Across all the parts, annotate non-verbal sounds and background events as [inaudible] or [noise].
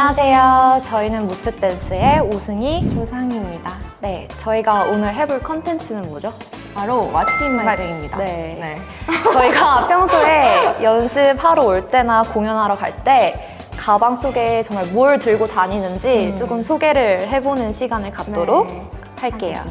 안녕하세요. 저희는 무트댄스의 오승희, 조상희입니다. 네, 저희가 오늘 해볼 컨텐츠는 뭐죠? 바로 왓츠 말뱅입니다. 네. 네. 저희가 [laughs] 평소에 연습하러 올 때나 공연하러 갈 때 가방 속에 정말 뭘 들고 다니는지 음. 조금 소개를 해보는 시간을 갖도록 네. 할게요.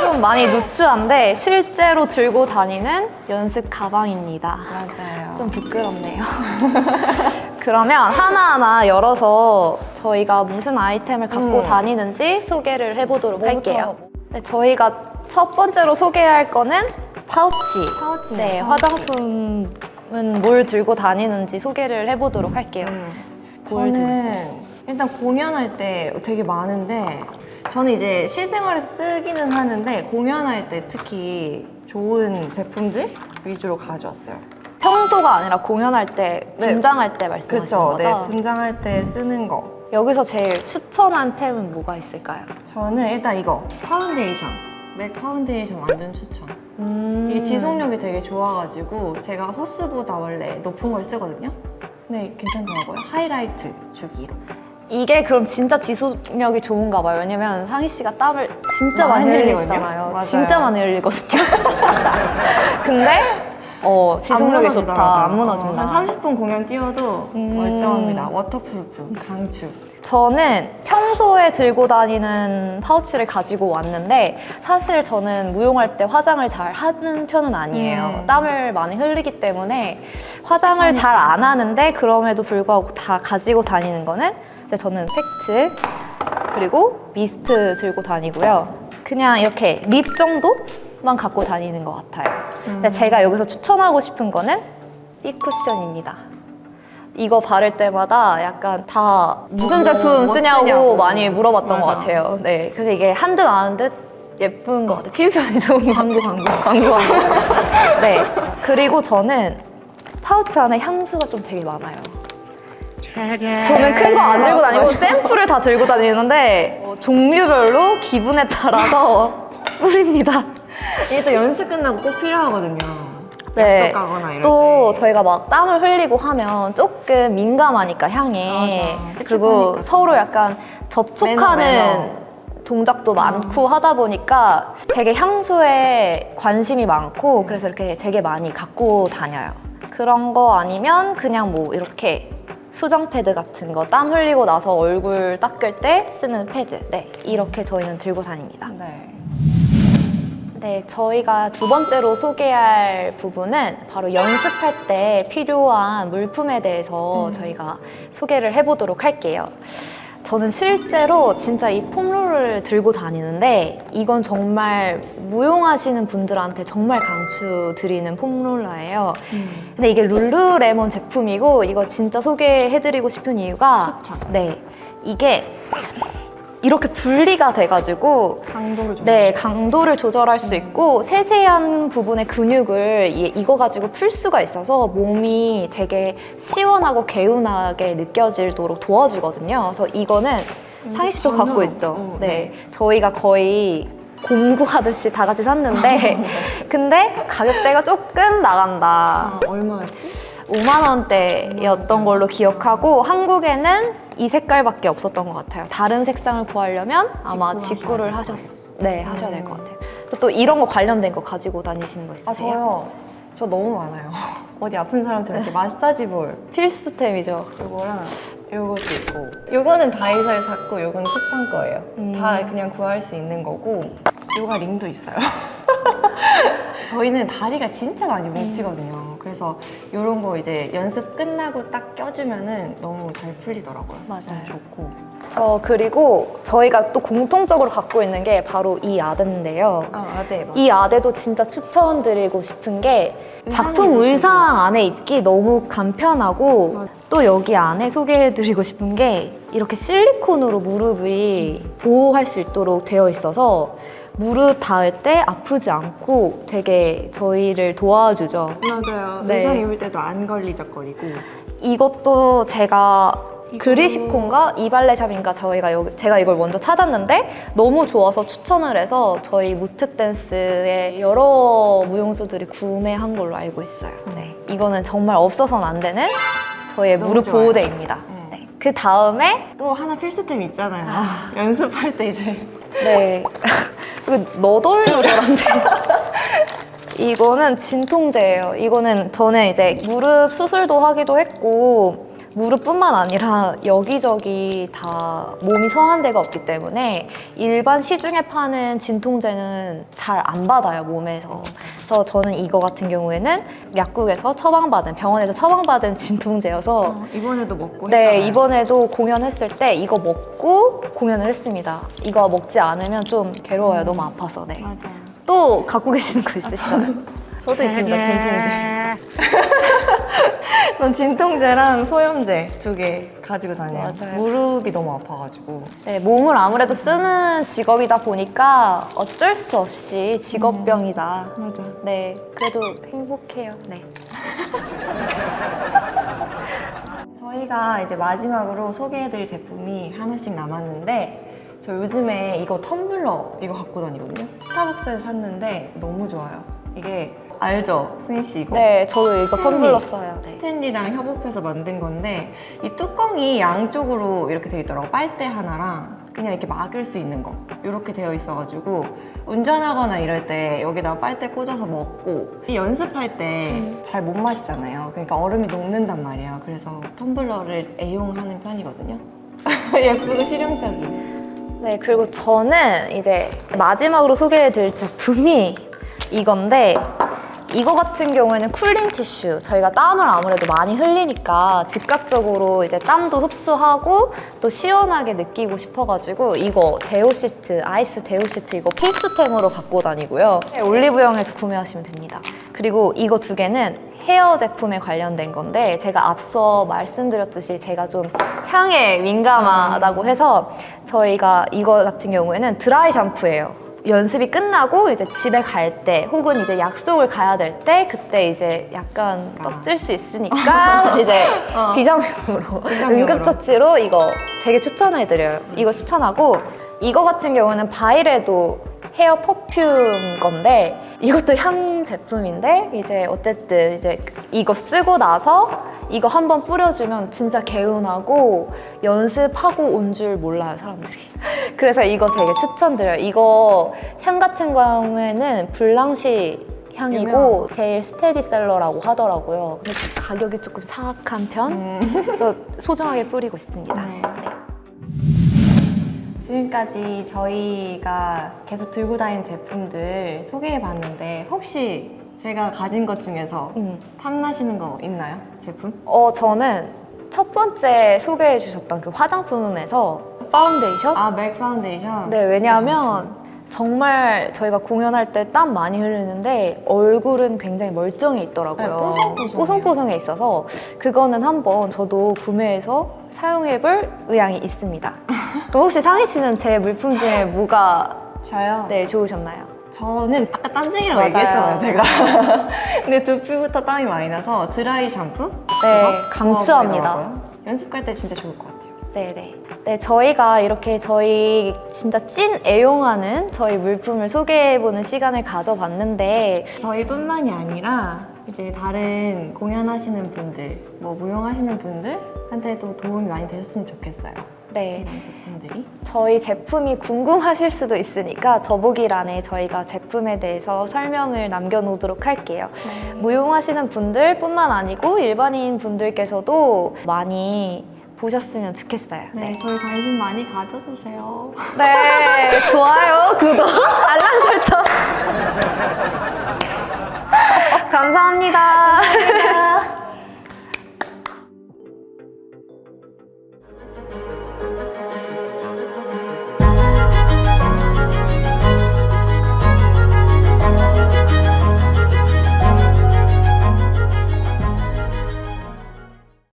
좀 많이 누추한데 실제로 들고 다니는 연습 가방입니다. 맞아요. 좀 부끄럽네요. [laughs] 그러면 하나하나 열어서 저희가 무슨 아이템을 갖고 음. 다니는지 소개를 해보도록 할게요. 네, 저희가 첫 번째로 소개할 거는 파우치. 파우치네. 네, 파우치. 화장품은 뭘 들고 다니는지 소개를 해보도록 할게요. 음. 뭘 들고 있어요? 저는 일단 공연할 때 되게 많은데 저는 이제 실생활에 쓰기는 하는데 공연할 때 특히 좋은 제품들 위주로 가져왔어요. 평소가 아니라 공연할 때, 네. 분장할 때 말씀하시는 그렇죠. 네, 거죠? 분장할 때 쓰는 거. 여기서 제일 추천한 템은 뭐가 있을까요? 저는 일단 이거 파운데이션. 맥 파운데이션 완전 추천. 음. 이게 지속력이 되게 좋아가지고 제가 호스보다 원래 높은 걸 쓰거든요. 네, 괜찮더라고요. 하이라이트 주기로. 이게 그럼 진짜 지속력이 좋은가 봐요. 왜냐면 상희 씨가 땀을 진짜 많이, 많이 흘리시잖아요. 진짜. 많이 흘리거든요. [laughs] 근데 어, 지속력이 좋다. 안 무너진다. 어, 한 30분 공연 뛰어도 음. 멀쩡합니다. 워터프루프, 강추. 저는 평소에 들고 다니는 파우치를 가지고 왔는데 사실 저는 무용할 때 화장을 잘 하는 편은 아니에요. 음. 땀을 많이 흘리기 때문에 화장을 잘 안 하는데 그럼에도 불구하고 다 가지고 다니는 거는 근데 저는 팩트 그리고 미스트 들고 다니고요. 그냥 이렇게 립 정도만 갖고 다니는 것 같아요. 음. 근데 제가 여기서 추천하고 싶은 거는 이 쿠션입니다. 이거 바를 때마다 약간 다 무슨 뭐, 제품 뭐 쓰냐고, 쓰냐고. 많이 물어봤던 것 맞아. 같아요. 네, 그래서 이게 한 듯 안 한 듯 예쁜 것 같아요. 피부편이 좋은 것 광고, 광고. [laughs] 광고 광고. 네, 그리고 저는 파우치 안에 향수가 좀 되게 많아요. 저는 큰 거 안 들고 다니고 [laughs] 샘플을 다 들고 다니는데 어, 종류별로 기분에 따라서 뿌립니다. [laughs] 이게 또 연습 끝나고 꼭 필요하거든요. 네. 약속 가거나 이럴 또 때. 저희가 막 땀을 흘리고 하면 조금 민감하니까 향에 맞아. 그리고 찝찝하니까. 서로 약간 접촉하는 매너, 매너. 동작도 많고 하다 보니까 되게 향수에 관심이 많고 그래서 이렇게 되게 많이 갖고 다녀요. 그런 거 아니면 그냥 뭐 이렇게 수정 패드 같은 거 땀 흘리고 나서 얼굴 닦을 때 쓰는 패드 네 이렇게 저희는 들고 다닙니다. 네. 네, 저희가 두 번째로 소개할 부분은 바로 연습할 때 필요한 물품에 대해서 음. 저희가 소개를 해보도록 할게요. 저는 실제로 진짜 이 폼롤을 들고 다니는데 이건 정말 무용하시는 분들한테 정말 강추드리는 폼롤러예요. 음. 근데 이게 룰루레몬 제품이고 이거 진짜 소개해드리고 싶은 이유가 추천. 네, 이게 이렇게 분리가 돼가지고 강도를 좀. 네, 강도를 조절할 수 있고 세세한 부분의 근육을 이, 이거 가지고 풀 수가 있어서 몸이 되게 시원하고 개운하게 느껴지도록 도와주거든요. 그래서 이거는 상희 씨도 전혀 갖고 없- 있죠. 어, 네, 저희가 거의 공구하듯이 다 같이 샀는데 [laughs] 근데 가격대가 조금 나간다. 아, 얼마였지? 5만 원대였던 걸로 기억하고 한국에는 이 색깔밖에 없었던 것 같아요. 다른 색상을 구하려면 아마 직구를 될 하셨, 것네 하셔야 될것 음. 같아요. 또 이런 거 관련된 거 가지고 다니시는 거 있으세요? 아, 저요. 저 너무 많아요. [laughs] 어디 아픈 사람처럼 이렇게 마사지 볼. 필수템이죠. 요거랑 요것도 있고 요거는 다이소에 샀고 요건 쿠팡 거예요 음. 다 그냥 구할 수 있는 거고 요가 링도 있어요 [laughs] 저희는 다리가 진짜 많이 뭉치거든요 그래서 요런 거 이제 연습 끝나고 딱 껴주면은 너무 잘 풀리더라고요 맞아요. 좀 좋고 저 그리고 저희가 또 공통적으로 갖고 있는 게 바로 이 아대인데요. 아, 네, 맞아요 이 아대도 진짜 추천드리고 싶은 게 작품 입기 의상 안에 입기 너무 간편하고 맞아. 또 여기 안에 소개해드리고 싶은 게 이렇게 실리콘으로 무릎이 보호할 수 있도록 되어 있어서 무릎 닿을 때 아프지 않고 되게 저희를 도와주죠. 맞아요 네. 의상 입을 때도 안 걸리적거리고 이것도 제가 그리시콘가 이발레샵인가 저희가 여기 제가 이걸 먼저 찾았는데 너무 좋아서 추천을 해서 저희 무트 댄스의 여러 무용수들이 구매한 걸로 알고 있어요. 네, 이거는 정말 없어서는 안 되는 저의 너무 무릎 좋아요. 보호대입니다. 음. 그 다음에 또 하나 필수템 있잖아요. 연습할 때 이제 네. [laughs] 이거 너덜너덜한데. 이거는 진통제예요. 이거는 저는 이제 무릎 수술도 하기도 했고 무릎뿐만 아니라 여기저기 다 몸이 성한 데가 없기 때문에 일반 시중에 파는 진통제는 잘 안 받아요 몸에서. 그래서 저는 이거 같은 경우에는 약국에서 처방받은 병원에서 처방받은 진통제여서 어, 이번에도 먹고 네, 했잖아요. 이번에도 공연했을 때 이거 먹고 공연을 했습니다. 이거 먹지 않으면 좀 괴로워요. 너무 아파서. 네. 맞아요. 또 갖고 계시는 거 있으시죠? 저도 있습니다. 진통제. [laughs] 전 진통제랑 소염제 두 개 가지고 다녀요. 맞아요. 무릎이 너무 아파가지고. 네, 몸을 아무래도 쓰는 직업이다 보니까 어쩔 수 없이 직업병이다. 맞아. 네, 그래도 행복해요. 네. [laughs] 저희가 이제 마지막으로 소개해드릴 제품이 하나씩 남았는데 저 요즘에 이거 텀블러 이거 갖고 다니거든요. 스타벅스에서 샀는데 너무 좋아요. 이게 알죠, 승희 씨 이거? 네, 저도 이거 텀블러 써요. 네. 스탠리랑 협업해서 만든 건데 이 뚜껑이 양쪽으로 이렇게 되어 있더라고 빨대 하나랑. 그냥 이렇게 막을 수 있는 거. 이렇게 되어 있어가지고 운전하거나 이럴 때 여기다가 빨대 꽂아서 먹고 이 연습할 때 잘 못 마시잖아요. 그러니까 얼음이 녹는단 말이에요 그래서 텀블러를 애용하는 편이거든요. [laughs] 예쁘고 실용적인. 네, 그리고 저는 이제 마지막으로 소개해드릴 제품이 이건데 이거 같은 경우에는 쿨링 티슈. 저희가 땀을 아무래도 많이 흘리니까 즉각적으로 이제 땀도 흡수하고 또 시원하게 느끼고 싶어가지고 이거 데오 시트, 아이스 데오 시트 이거 필수템으로 갖고 다니고요. 네, 올리브영에서 구매하시면 됩니다. 그리고 이거 두 개는 헤어 제품에 관련된 건데 제가 앞서 말씀드렸듯이 제가 좀 향에 민감하다고 해서 저희가 이거 같은 경우에는 드라이 샴푸예요. 연습이 끝나고 이제 집에 갈 때 혹은 이제 약속을 가야 될 때 그때 이제 약간 떡질 수 있으니까 [laughs] 이제 어. 비상용으로 비상용으로. 응급처치로 이거 되게 추천해드려요. 이거 추천하고 이거 같은 경우는 바이레도 헤어 퍼퓸 건데 이것도 향 제품인데 이제 어쨌든 이제 이거 쓰고 나서 이거 한번 뿌려주면 진짜 개운하고 연습하고 온 줄 몰라요 사람들이. [laughs] 그래서 이거 되게 추천드려요. 이거 향 같은 경우에는 블랑시 향이고 유명한 제일 스테디셀러라고 하더라고요. 근데 가격이 조금 사악한 편? 그래서 소중하게 뿌리고 있습니다. 네. 네. 지금까지 저희가 계속 들고 다니는 제품들 소개해 봤는데 혹시 제가 가진 것 중에서 음. 탐나시는 거 있나요? 제품? 어, 저는 첫 번째 소개해 주셨던 그 화장품에서 파운데이션? 아, 맥 파운데이션. 네, 왜냐하면 정말 저희가 공연할 때 땀 많이 흐르는데 얼굴은 굉장히 멀쩡해 있더라고요. 네. 뽀송뽀송해 있어서 그거는 한번 저도 구매해서 사용해 볼 의향이 있습니다. [laughs] 그럼 혹시 상희 씨는 제 물품 중에 뭐가 저요? 네, 좋으셨나요? 저는 아까 땀쟁이라고 맞아요. 얘기했잖아요, 제가. [laughs] 근데 두피부터 땀이 많이 나서 드라이 샴푸? 네, 강추합니다. 구하고 있더라고요. 연습 갈때 진짜 좋을 것 같아요. 네네. 네, 저희가 이렇게 저희 진짜 찐 애용하는 저희 물품을 소개해보는 시간을 가져봤는데, 저희뿐만이 아니라 이제 다른 공연하시는 분들, 뭐 무용하시는 분들한테도 도움이 많이 되셨으면 좋겠어요. 네. 이런 제품들이. 저희 제품이 궁금하실 수도 있으니까 더보기란에 저희가 제품에 대해서 설명을 남겨놓도록 할게요. 무용하시는 분들 뿐만 아니고 일반인 분들께서도 많이 보셨으면 좋겠어요. 네, 네. 저희 관심 많이 가져주세요. 네, 좋아요, 구독, [laughs] 알람 설정. [laughs] 감사합니다.